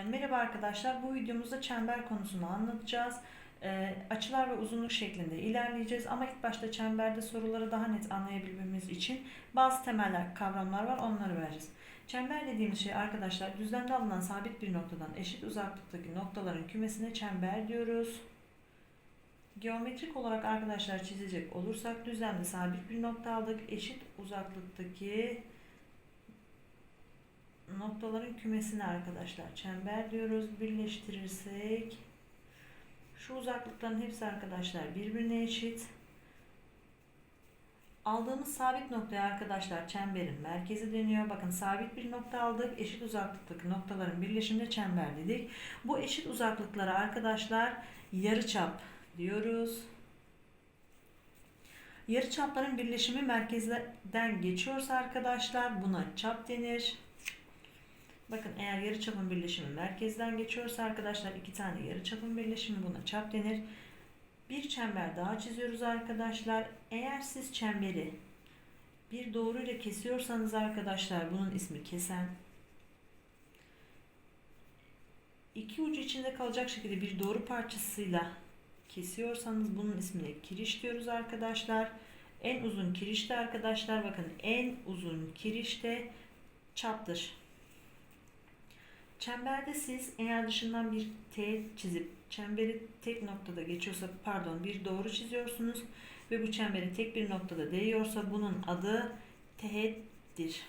Ee, Merhaba arkadaşlar. Bu videomuzda çember konusunu anlatacağız. Ee, açılar ve uzunluk şeklinde ilerleyeceğiz ama ilk başta çemberde soruları daha net anlayabilmemiz için bazı temel kavramlar var. Onları vereceğiz. Çember dediğimiz şey arkadaşlar düzlemde alınan sabit bir noktadan eşit uzaklıktaki noktaların kümesine çember diyoruz. Geometrik olarak arkadaşlar çizecek olursak düzlemde sabit bir nokta aldık. Eşit uzaklıktaki noktaların kümesine arkadaşlar çember diyoruz. Birleştirirsek şu uzaklıkların hepsi arkadaşlar birbirine eşit. Aldığımız sabit noktaya arkadaşlar çemberin merkezi deniyor. Bakın sabit bir nokta aldık. Eşit uzaklıktaki noktaların birleşimine çember dedik. Bu eşit uzaklıklara arkadaşlar yarıçap diyoruz. Yarıçapların birleşimi merkezden geçiyorsa arkadaşlar buna çap denir. Bakın eğer yarıçapın birleşimi merkezden geçiyorsa arkadaşlar iki tane yarıçapın birleşimi buna çap denir. Bir çember daha çiziyoruz arkadaşlar. Eğer siz çemberi bir doğru ile kesiyorsanız arkadaşlar bunun ismi kesen. İki ucu içinde kalacak şekilde bir doğru parçasıyla kesiyorsanız bunun ismine kiriş diyoruz arkadaşlar. En uzun kiriş de arkadaşlar bakın en uzun kiriş de çaptır. Çemberde siz eğer dışından bir teğet çizip çemberi tek noktada geçiyorsa pardon bir doğru çiziyorsunuz ve bu çemberi tek bir noktada değiyorsa bunun adı teğettir.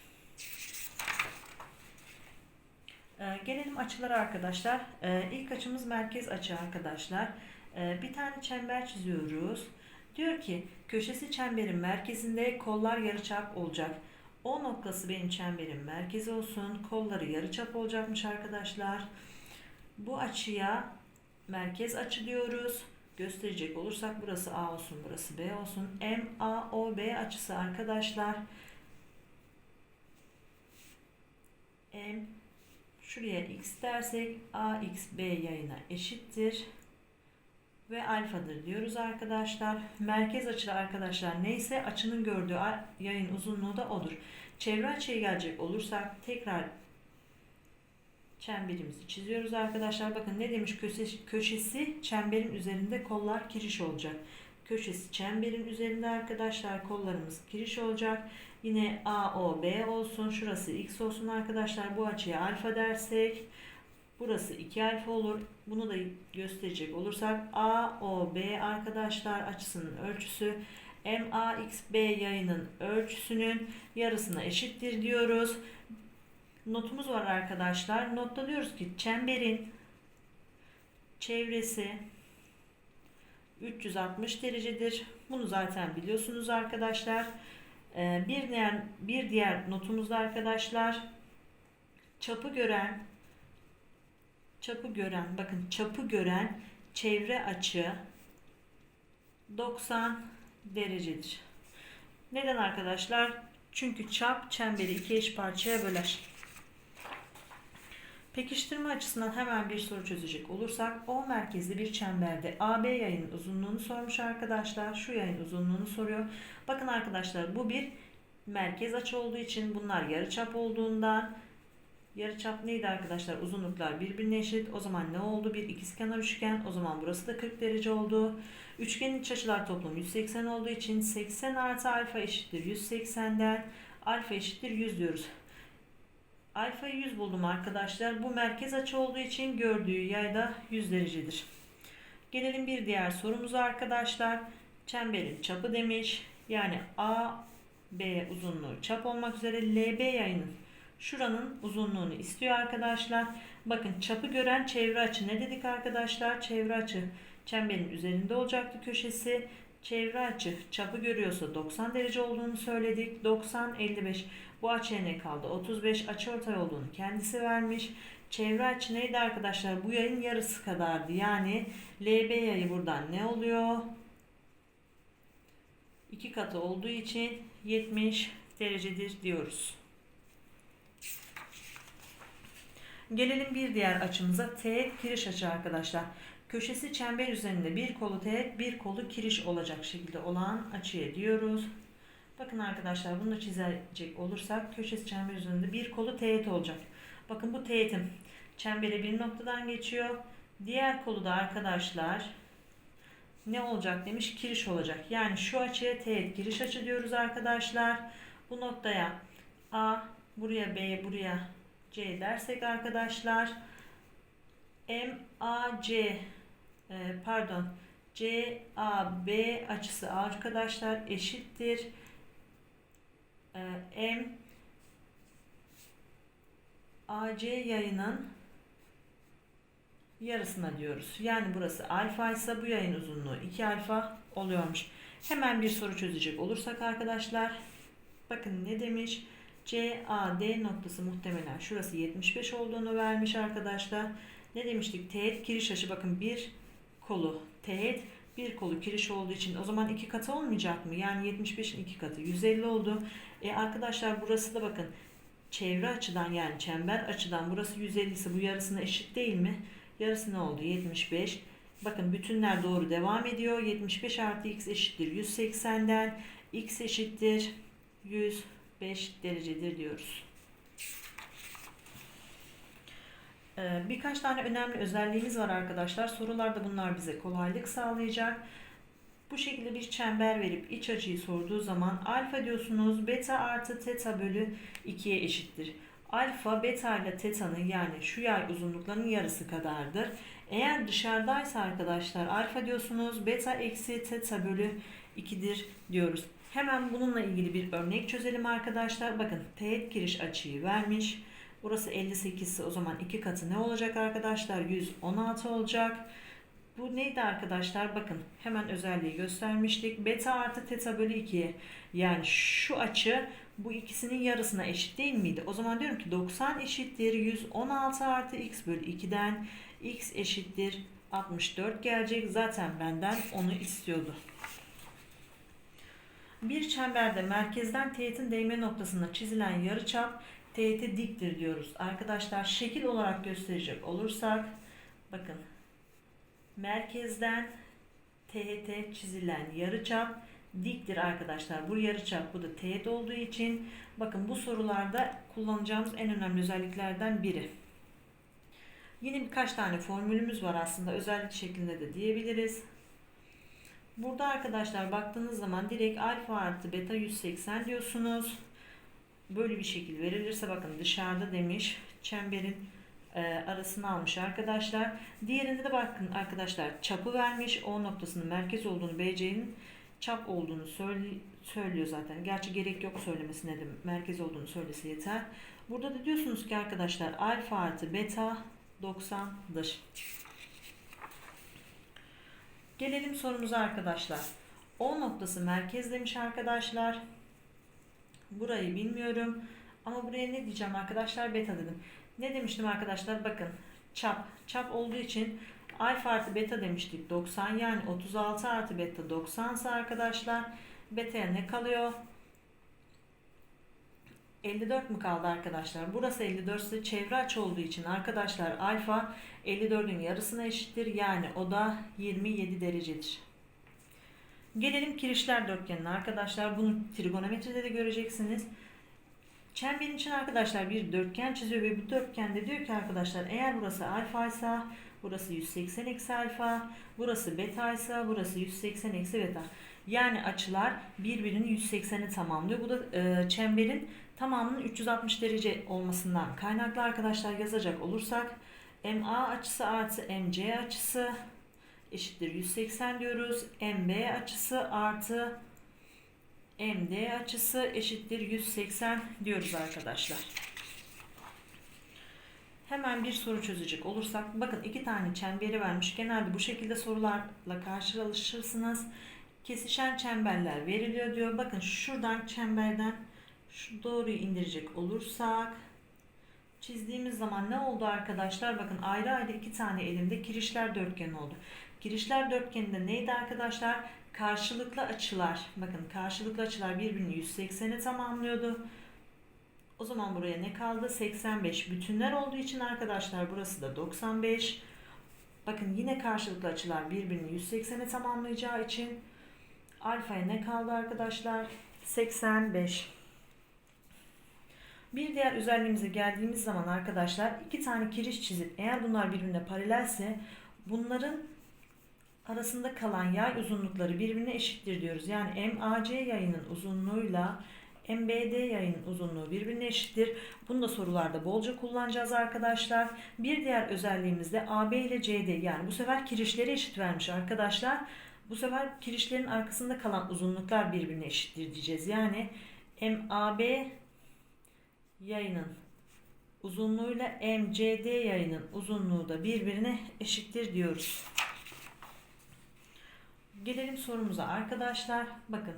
Ee, gelelim açılara arkadaşlar. Ee, ilk açımız merkez açı arkadaşlar. Ee, bir tane çember çiziyoruz. Diyor ki köşesi çemberin merkezinde kollar yarıçap olacak. O noktası benim çemberin merkezi olsun. Kolları yarıçap olacakmış arkadaşlar. Bu açıya merkez açı diyoruz. Gösterecek olursak burası A olsun, burası B olsun. MAOB açısı arkadaşlar. M şuraya x dersek AX B yayına eşittir ve alfadır diyoruz arkadaşlar. Merkez açıda arkadaşlar neyse açının gördüğü yayın uzunluğu da odur. Çevre açıya gelecek olursak tekrar çemberimizi çiziyoruz arkadaşlar. Bakın ne demiş köşesi çemberin üzerinde kollar kiriş olacak. Köşesi çemberin üzerinde arkadaşlar kollarımız kiriş olacak. Yine AOB olsun. Şurası X olsun arkadaşlar. Bu açıya alfa dersek Burası 2 alfa olur. Bunu da gösterecek olursak AOB arkadaşlar açısının ölçüsü MAXB yayının ölçüsünün yarısına eşittir diyoruz. Notumuz var arkadaşlar. Notta diyoruz ki çemberin çevresi 360 derecedir. Bunu zaten biliyorsunuz arkadaşlar. Ee, bir diğer bir diğer notumuzda arkadaşlar çapı gören çapı gören bakın çapı gören çevre açı 90 derecedir. Neden arkadaşlar? Çünkü çap çemberi iki eş parçaya böler. Pekiştirme açısından hemen bir soru çözecek olursak O merkezli bir çemberde AB yayın uzunluğunu sormuş arkadaşlar. Şu yayın uzunluğunu soruyor. Bakın arkadaşlar bu bir merkez açı olduğu için bunlar yarıçap olduğundan Yarıçap neydi arkadaşlar? Uzunluklar birbirine eşit. O zaman ne oldu? Bir ikizkenar üçgen. O zaman burası da 40 derece oldu. Üçgenin iç açılar toplamı 180 olduğu için 80 artı alfa eşittir 180'den alfa eşittir 100 diyoruz. Alfayı 100 buldum arkadaşlar. Bu merkez açı olduğu için gördüğü yayda 100 derecedir. Gelelim bir diğer sorumuza arkadaşlar. Çemberin çapı demiş. Yani A, B uzunluğu çap olmak üzere LB yayının şuranın uzunluğunu istiyor arkadaşlar. Bakın çapı gören çevre açı ne dedik arkadaşlar? Çevre açı çemberin üzerinde olacaktı köşesi. Çevre açı çapı görüyorsa 90 derece olduğunu söyledik. 90 55 bu açıya ne kaldı? 35 açı ortay olduğunu kendisi vermiş. Çevre açı neydi arkadaşlar? Bu yayın yarısı kadardı. Yani LB yayı buradan ne oluyor? 2 katı olduğu için 70 derecedir diyoruz. Gelelim bir diğer açımıza. Teğet kiriş açı arkadaşlar. Köşesi çember üzerinde bir kolu teğet bir kolu kiriş olacak şekilde olan açıya diyoruz. Bakın arkadaşlar bunu çizecek olursak köşesi çember üzerinde bir kolu teğet olacak. Bakın bu teğetim. çembere bir noktadan geçiyor. Diğer kolu da arkadaşlar ne olacak demiş? Kiriş olacak. Yani şu açıya teğet giriş açı diyoruz arkadaşlar. Bu noktaya A, buraya B, buraya C dersek arkadaşlar M, A, C e, pardon C, A, B açısı arkadaşlar eşittir. E, M, AC yayının yarısına diyoruz. Yani burası alfa ise bu yayın uzunluğu 2 alfa oluyormuş. Hemen bir soru çözecek olursak arkadaşlar. Bakın ne demiş? CAD noktası muhtemelen şurası 75 olduğunu vermiş arkadaşlar. Ne demiştik? Teğet kiriş açı bakın bir kolu teğet bir kolu kiriş olduğu için o zaman iki katı olmayacak mı? Yani 75'in iki katı 150 oldu. E arkadaşlar burası da bakın çevre açıdan yani çember açıdan burası 150 ise bu yarısına eşit değil mi? Yarısı ne oldu? 75. Bakın bütünler doğru devam ediyor. 75 artı x eşittir 180'den. x eşittir 105 derecedir diyoruz. Ee, Birkaç tane önemli özelliğimiz var arkadaşlar. Sorularda bunlar bize kolaylık sağlayacak. Bu şekilde bir çember verip iç açıyı sorduğu zaman alfa diyorsunuz beta artı teta bölü 2'ye eşittir. Alfa beta ile teta'nın yani şu yay uzunluklarının yarısı kadardır. Eğer dışarıdaysa arkadaşlar alfa diyorsunuz beta eksi teta bölü 2'dir diyoruz. Hemen bununla ilgili bir örnek çözelim arkadaşlar. Bakın teğet giriş açıyı vermiş. Burası 58 ise o zaman iki katı ne olacak arkadaşlar? 116 olacak. Bu neydi arkadaşlar? Bakın hemen özelliği göstermiştik. Beta artı teta bölü 2'ye. Yani şu açı bu ikisinin yarısına eşit değil miydi? O zaman diyorum ki 90 eşittir 116 artı x bölü 2'den x eşittir 64 gelecek. Zaten benden onu istiyordu. Bir çemberde merkezden teğetin değme noktasına çizilen yarıçap teğete diktir diyoruz. Arkadaşlar şekil olarak gösterecek olursak bakın merkezden teğete çizilen yarıçap diktir arkadaşlar. Bu yarıçap bu da teğet olduğu için bakın bu sorularda kullanacağımız en önemli özelliklerden biri. Yine birkaç tane formülümüz var aslında özellik şeklinde de diyebiliriz. Burada arkadaşlar baktığınız zaman direkt alfa artı beta 180 diyorsunuz. Böyle bir şekil verilirse bakın dışarıda demiş çemberin e, arasını almış arkadaşlar. Diğerinde de bakın arkadaşlar çapı vermiş. O noktasının merkez olduğunu BC'nin çap olduğunu söylüyor zaten. Gerçi gerek yok söylemesine de merkez olduğunu söylese yeter. Burada da diyorsunuz ki arkadaşlar alfa artı beta 90'dır. Gelelim sorumuza arkadaşlar. O noktası merkez demiş arkadaşlar. Burayı bilmiyorum. Ama buraya ne diyeceğim arkadaşlar? Beta dedim. Ne demiştim arkadaşlar? Bakın çap. Çap olduğu için alfa artı beta demiştik. 90 yani 36 artı beta 90 ise arkadaşlar beta'ya ne kalıyor? 54 mü kaldı arkadaşlar? Burası 54 ise çevre açı olduğu için arkadaşlar alfa 54'ün yarısına eşittir. Yani o da 27 derecedir. Gelelim kirişler dörtgenine arkadaşlar. Bunu trigonometride de göreceksiniz. Çemberin için arkadaşlar bir dörtgen çiziyor ve bu dörtgende diyor ki arkadaşlar eğer burası alfa ise burası 180 eksi alfa, burası beta ise burası 180 eksi beta. Yani açılar birbirini 180'i tamamlıyor. Bu da e, çemberin tamamının 360 derece olmasından kaynaklı arkadaşlar yazacak olursak MA açısı artı MC açısı eşittir 180 diyoruz. MB açısı artı MD açısı eşittir 180 diyoruz arkadaşlar. Hemen bir soru çözecek olursak bakın iki tane çemberi vermiş. Genelde bu şekilde sorularla karşılaşırsınız. Kesişen çemberler veriliyor diyor. Bakın şuradan çemberden şu doğruyu indirecek olursak çizdiğimiz zaman ne oldu arkadaşlar? Bakın ayrı ayrı iki tane elimde kirişler dörtgeni oldu. Kirişler dörtgeninde neydi arkadaşlar? Karşılıklı açılar. Bakın karşılıklı açılar birbirini 180'e tamamlıyordu. O zaman buraya ne kaldı? 85. Bütünler olduğu için arkadaşlar burası da 95. Bakın yine karşılıklı açılar birbirini 180'e tamamlayacağı için alfaya ne kaldı arkadaşlar? 85. Bir diğer özelliğimize geldiğimiz zaman arkadaşlar iki tane kiriş çizip eğer bunlar birbirine paralelse bunların arasında kalan yay uzunlukları birbirine eşittir diyoruz. Yani MAC yayının uzunluğuyla MBD yayının uzunluğu birbirine eşittir. Bunu da sorularda bolca kullanacağız arkadaşlar. Bir diğer özelliğimiz de AB ile CD yani bu sefer kirişleri eşit vermiş arkadaşlar. Bu sefer kirişlerin arkasında kalan uzunluklar birbirine eşittir diyeceğiz. Yani MAB yayının uzunluğuyla MCD yayının uzunluğu da birbirine eşittir diyoruz. Gelelim sorumuza arkadaşlar. Bakın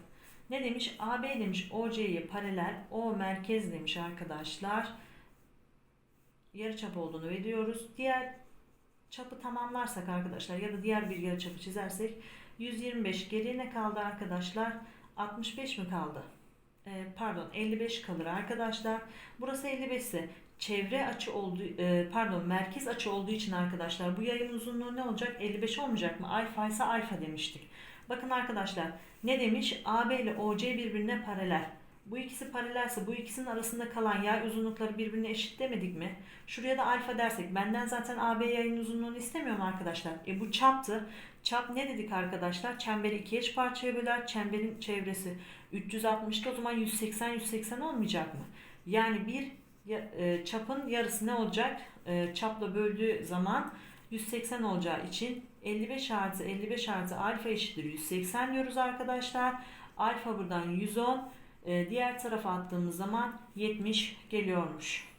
ne demiş? AB demiş OC'ye paralel, O merkez demiş arkadaşlar. Yarıçap olduğunu veriyoruz. Diğer çapı tamamlarsak arkadaşlar ya da diğer bir yarıçapı çizersek 125 geriye ne kaldı arkadaşlar? 65 mi kaldı? Ee, pardon 55 kalır arkadaşlar. Burası 55 ise çevre açı olduğu e, pardon merkez açı olduğu için arkadaşlar bu yayın uzunluğu ne olacak? 55 olmayacak mı? Alfa ise alfa demiştik. Bakın arkadaşlar ne demiş? AB ile OC birbirine paralel. Bu ikisi paralelse bu ikisinin arasında kalan yay uzunlukları birbirine eşit demedik mi? Şuraya da alfa dersek benden zaten AB yayın uzunluğunu istemiyorum arkadaşlar. E bu çaptı. Çap ne dedik arkadaşlar? Çemberi iki eş parçaya böler. Çemberin çevresi 360'tı o zaman 180 180 olmayacak mı? Yani bir e, çapın yarısı ne olacak? E, çapla böldüğü zaman 180 olacağı için 55 artı 55 artı alfa eşittir 180 diyoruz arkadaşlar. Alfa buradan 110. e, diğer tarafa attığımız zaman 70 geliyormuş.